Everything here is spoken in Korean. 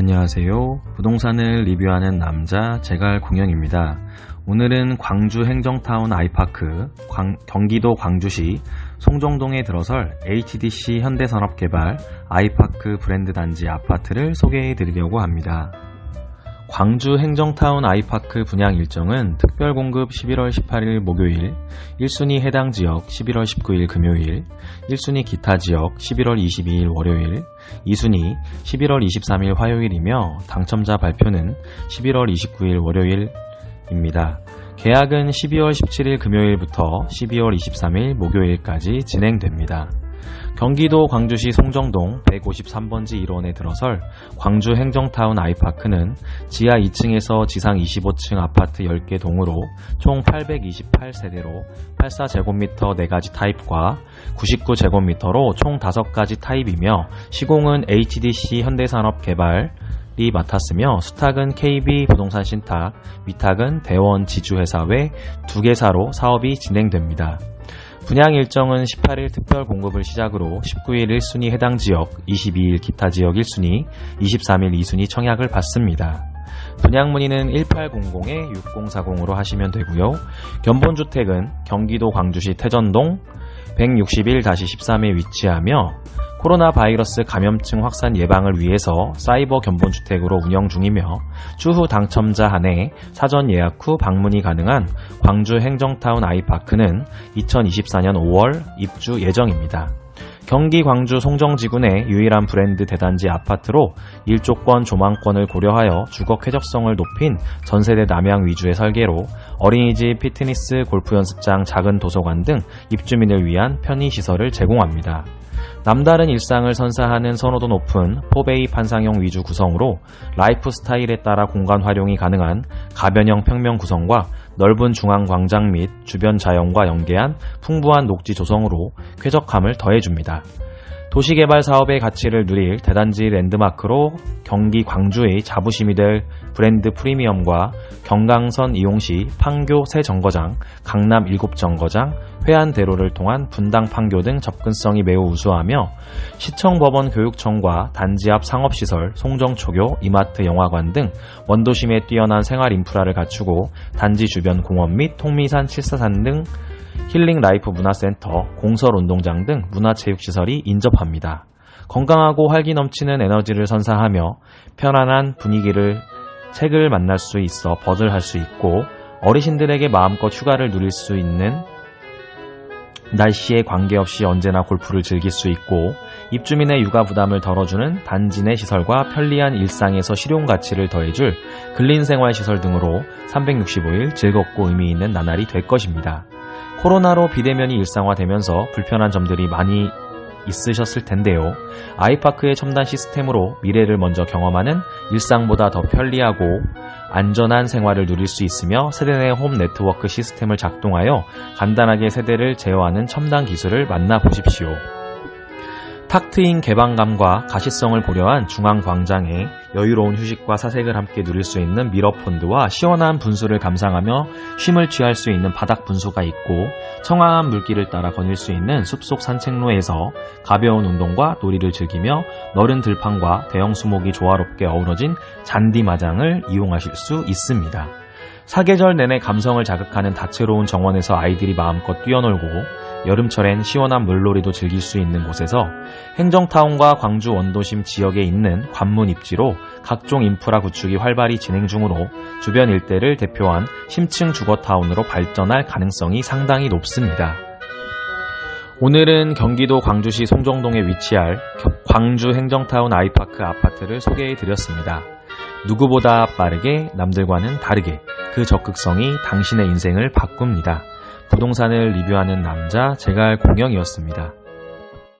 안녕하세요. 부동산을 리뷰하는 남자 제갈 공영입니다. 오늘은 광주 행정타운 아이파크, 광- 경기도 광주시 송정동에 들어설 HDC 현대산업개발 아이파크 브랜드 단지 아파트를 소개해 드리려고 합니다. 광주 행정타운 아이파크 분양 일정은 특별 공급 11월 18일 목요일, 1순위 해당 지역 11월 19일 금요일, 1순위 기타 지역 11월 22일 월요일, 2순위 11월 23일 화요일이며 당첨자 발표는 11월 29일 월요일입니다. 계약은 12월 17일 금요일부터 12월 23일 목요일까지 진행됩니다. 경기도 광주시 송정동 153번지 1원에 들어설 광주 행정타운 아이파크는 지하 2층에서 지상 25층 아파트 10개 동으로 총 828세대로 84제곱미터 4가지 타입과 99제곱미터로 총 5가지 타입이며 시공은 HDC 현대산업개발 이 맡았으며 수탁은 KB 부동산 신탁, 위탁은 대원 지주회사 외 두 개사로 사업이 진행됩니다. 분양 일정은 18일 특별 공급을 시작으로 19일 1순위 해당 지역, 22일 기타 지역 1순위, 23일 2순위 청약을 받습니다. 분양 문의는 1800-6040으로 하시면 되고요. 견본주택은 경기도 광주시 태전동 161-13에 위치하며 코로나 바이러스 감염증 확산 예방을 위해서 사이버 견본주택으로 운영 중이며 추후 당첨자 한해 사전 예약 후 방문이 가능한 광주 행정타운 아이파크는 2024년 5월 입주 예정입니다. 경기 광주 송정지군의 유일한 브랜드 대단지 아파트로 일조권 조망권을 고려하여 주거 쾌적성을 높인 전세대 남양 위주의 설계로 어린이집, 피트니스, 골프 연습장, 작은 도서관 등 입주민을 위한 편의시설을 제공합니다. 남다른 일상을 선사하는 선호도 높은 포베이 판상형 위주 구성으로 라이프 스타일에 따라 공간 활용이 가능한 가변형 평면 구성과 넓은 중앙 광장 및 주변 자연과 연계한 풍부한 녹지 조성으로 쾌적함을 더해줍니다. 도시개발 사업의 가치를 누릴 대단지 랜드마크로 경기 광주의 자부심이 될 브랜드 프리미엄과 경강선 이용 시 판교 새 정거장, 강남 7정거장, 회안대로를 통한 분당 판교 등 접근성이 매우 우수하며 시청법원 교육청과 단지 앞 상업시설, 송정초교, 이마트 영화관 등 원도심에 뛰어난 생활 인프라를 갖추고 단지 주변 공원 및 통미산 칠사산 등 힐링 라이프 문화센터, 공설 운동장 등 문화체육시설이 인접합니다. 건강하고 활기 넘치는 에너지를 선사하며 편안한 분위기를 책을 만날 수 있어 버들 할 수 있고 어르신들에게 마음껏 휴가를 누릴 수 있는 날씨에 관계없이 언제나 골프를 즐길 수 있고 입주민의 육아 부담을 덜어주는 단지 내 시설과 편리한 일상에서 실용 가치를 더해줄 근린 생활 시설 등으로 365일 즐겁고 의미 있는 나날이 될 것입니다. 코로나로 비대면이 일상화되면서 불편한 점들이 많이 있으셨을 텐데요. 아이파크의 첨단 시스템으로 미래를 먼저 경험하는 일상보다 더 편리하고 안전한 생활을 누릴 수 있으며 세대 내 홈 네트워크 시스템을 작동하여 간단하게 세대를 제어하는 첨단 기술을 만나보십시오. 탁 트인 개방감과 가시성을 고려한 중앙 광장에 여유로운 휴식과 사색을 함께 누릴 수 있는 미러폰드와 시원한 분수를 감상하며 쉼을 취할 수 있는 바닥 분수가 있고 청아한 물길을 따라 거닐 수 있는 숲속 산책로에서 가벼운 운동과 놀이를 즐기며 너른 들판과 대형 수목이 조화롭게 어우러진 잔디마장을 이용하실 수 있습니다. 사계절 내내 감성을 자극하는 다채로운 정원에서 아이들이 마음껏 뛰어놀고 여름철엔 시원한 물놀이도 즐길 수 있는 곳에서 행정타운과 광주 원도심 지역에 있는 관문 입지로 각종 인프라 구축이 활발히 진행 중으로 주변 일대를 대표한 심층 주거타운으로 발전할 가능성이 상당히 높습니다. 오늘은 경기도 광주시 송정동에 위치할 겨- 광주 행정타운 아이파크 아파트를 소개해 드렸습니다. 누구보다 빠르게 남들과는 다르게 그 적극성이 당신의 인생을 바꿉니다. 부동산을 리뷰하는 남자 제갈 공영이었습니다.